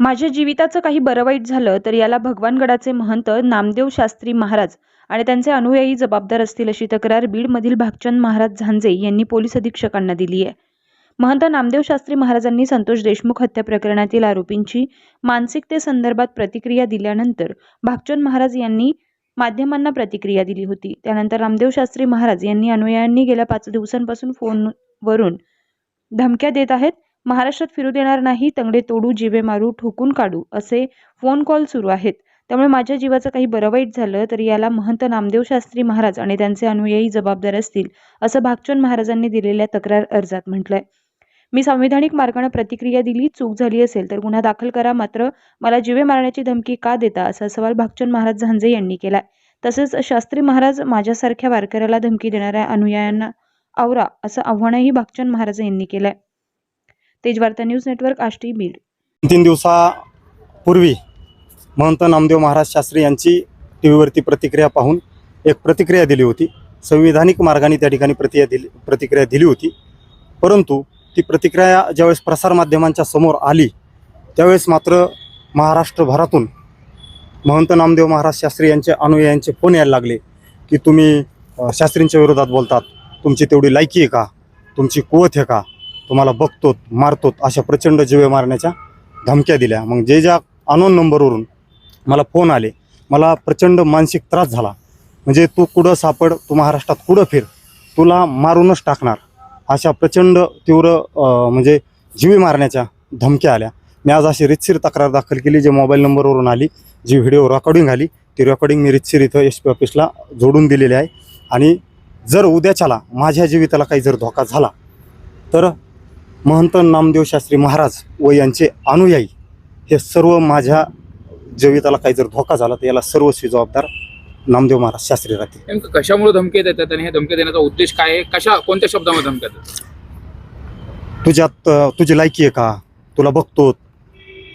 माझ्या जीविताचं काही बरं वाईट झालं तर याला भगवानगडाचे महंत नामदेव शास्त्री महाराज आणि त्यांचे अनुयायी जबाबदार असतील अशी तक्रार बीडमधील भागचंद महाराज झांजे यांनी पोलीस अधीक्षकांना दिली आहे महंत नामदेव शास्त्री महाराजांनी संतोष देशमुख हत्या प्रकरणातील आरोपींची मानसिकतेसंदर्भात प्रतिक्रिया दिल्यानंतर भागचंद महाराज यांनी माध्यमांना प्रतिक्रिया दिली होती. त्यानंतर रामदेव शास्त्री महाराज यांनी अनुयायांनी गेल्या पाच दिवसांपासून फोनवरून धमक्या देत आहेत. महाराष्ट्रात फिरू देणार नाही तंगडे तोडू जिवे मारू ठोकून काढू असे फोन कॉल सुरू आहेत. त्यामुळे माझ्या जीवाचं काही बरं वाईट झालं तर याला महंत नामदेव शास्त्री महाराज आणि त्यांचे अनुयायी जबाबदार असतील असं भागचंद महाराजांनी दिलेल्या तक्रार अर्जात म्हटलंय. मी संविधानिक मार्गाने प्रतिक्रिया दिली चूक झाली असेल तर गुन्हा दाखल करा मात्र मला जिवे मारण्याची धमकी का देता असा सवाल भागचंद महाराज झांजे यांनी केलाय. तसेच शास्त्री महाराज माझ्यासारख्या वारकऱ्याला धमकी देणाऱ्या अनुयायांना आवरा असं आव्हानही भागचंद महाराज यांनी केलंय. Tejvarta news network Ashti Beed. तीन दिवसापूर्वी महंत नामदेव महाराज शास्त्री यांची टी व्हीवरती प्रतिक्रिया पाहून एक प्रतिक्रिया दिली होती. संविधानिक मार्गाने त्या ठिकाणी प्रतिया दिली प्रतिक्रिया दिली होती. परंतु ती प्रतिक्रिया ज्यावेळेस प्रसारमाध्यमांच्या समोर आली त्यावेळेस मात्र महाराष्ट्रभरातून महंत नामदेव महाराज शास्त्री यांचे अनुयायांचे फोन यायला लागले की तुम्ही शास्त्रींच्या विरोधात बोलतात. तुमची तेवढी लायकी आहे का? तुमची कुवत आहे का? तुम्हाला बघतोत मारतोत अशा प्रचंड जीवे मारण्याच्या धमक्या दिल्या. मग जे ज्या अनोन नंबरवरून मला फोन आले मला प्रचंड मानसिक त्रास झाला. म्हणजे तू कुठं सापड तू महाराष्ट्रात कुठं फिर तुला मारूनच टाकणार. अशा प्रचंड तीव्र म्हणजे जीवे मारण्याच्या धमक्या आल्या. मी आज अशी रितसीर तक्रार दाखल केली जे मोबाईल नंबरवरून आली जी व्हिडिओ रेकॉर्डिंग आली ती रेकॉर्डिंग मी रितसीर इथं एस पी ऑफिसला जोडून दिलेली आहे. आणि जर उद्याच्याला माझ्या जीविताला काही जर धोका झाला तर महंत नामदेव शास्त्री महाराज व यांचे अनुयायी हे सर्व माझ्या जीविताला काही जर धोका झाला तर याला सर्वस्वी जबाबदार नामदेव महाराज शास्त्री राहतील. नेमकं कशामुळे धमकी देतात आणि हे धमकी देण्याचा उद्देश काय आहे? कशा कोणत्या शब्दामध्ये धमक्या देतात? तुझ्यात अ, तुझी लायकी आहे का? तुला बघतो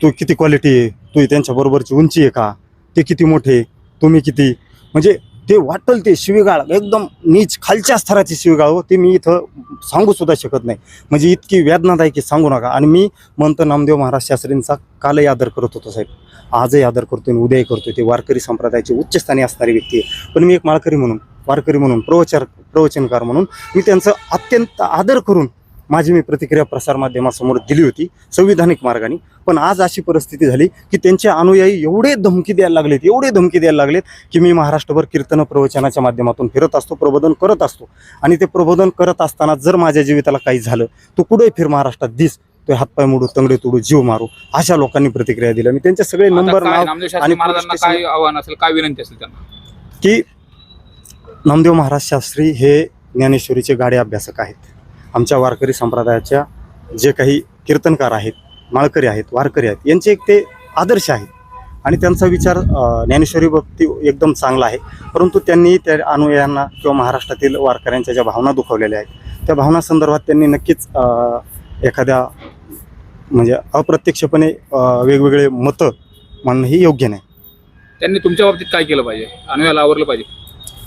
तू किती क्वालिटी आहे? तू त्यांच्याबरोबरची उंची आहे का? ते किती मोठे तुम्ही किती? म्हणजे ते वाटल ते शिवीगाळ एकदम नीच खालच्या स्तराची शिवीगाळ हो ते मी इथं सांगू सुद्धा शकत नाही. म्हणजे इतकी वेदनादायक सांगू नका. आणि मी म्हणत नामदेव महाराज शास्त्रींचा कालही आदर करत होतो साहेब. आजही आदर करतो आणि उद्याही करतो. ते वारकरी संप्रदायाची उच्चस्थानी असणारी व्यक्ती आहे. पण मी एक माळकरी म्हणून वारकरी म्हणून प्रवचार प्रवचनकार म्हणून मी त्यांचं अत्यंत आदर करून माझी मी प्रतिक्रिया प्रसारमाध्यमासमोर दिली होती संविधानिक मार्गाने. पण आज अशी परिस्थिती झाली की त्यांचे अनुयायी एवढे धमकी द्यायला लागलेत एवढे धमकी द्यायला लागलेत की मी महाराष्ट्रभर कीर्तन प्रवचनाच्या माध्यमातून फिरत असतो प्रबोधन करत असतो. आणि ते प्रबोधन करत असताना जर माझ्या जीविताला काही झालं तू कुठेही फिर महाराष्ट्रात दिस तो हातपाय मोडू तंगडे तोडू जीव मारू अशा लोकांनी प्रतिक्रिया दिल्या मी त्यांचे सगळे नंबर आणि महाराजांना पोलीस काय आव्हान असेल काय विनंती असेल त्यांना? की नामदेव महाराज शास्त्री हे ज्ञानेश्वरीचे गाडे अभ्यासक आहेत. आमच्या वारकरी संप्रदायाच्या जे काही कीर्तनकार आहेत माळकरी आहेत वारकरी आहेत यांचे एक ते आदर्श आहेत. आणि त्यांचा विचार ज्ञानेश्वरी भक्ती एकदम चांगला आहे. परंतु त्यांनी त्या अनुयायांना किंवा महाराष्ट्रातील वारकऱ्यांच्या ज्या भावना दुखवलेल्या आहेत त्या भावना संदर्भात त्यांनी नक्कीच एखाद्या म्हणजे अप्रत्यक्षपणे वेगवेगळे मतं मांडणं ही योग्य नाही. त्यांनी तुमच्या बाबतीत काय केलं पाहिजे? अनुयाला आवरलं पाहिजे.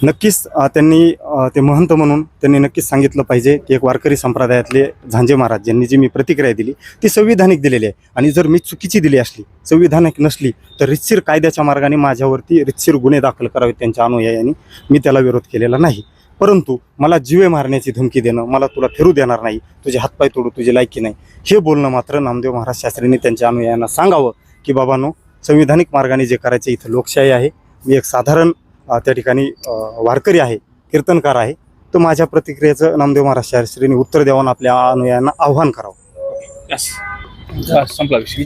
नक्कीच त्यांनी ते महंत म्हणून त्यांनी नक्कीच सांगितलं पाहिजे की एक वारकरी संप्रदायातले झांजे महाराज यांनी जी मी प्रतिक्रिया दिली ती संविधानिक दिलेली आहे. आणि जर मी चुकीची दिली असली संविधानिक नसली तर रितशीर कायद्याच्या मार्गाने माझ्यावरती रितशीर गुन्हे दाखल करावेत त्यांच्या अनुयायांनी. मी त्याला विरोध केलेला नाही. परंतु मला जीवे मारण्याची धमकी देणं मला तुला फिरू देणार नाही तुझे हातपाय तोडू तुझी लायकी नाही हे बोलणं मात्र नामदेव महाराज शास्त्रींनी त्यांच्या अनुयायांना सांगावं की बाबांनो संविधानिक मार्गाने जे करायचे इथं लोकशाही आहे. मी एक साधारण त्या ठिकाणी वारकरी आहे कीर्तनकार आहे तर माझ्या प्रतिक्रियेचं नामदेव महाराज शास्त्रींनी उत्तर द्यावं आणि आपल्या अनुयायांना आव्हान करावं. यस संपला विषय.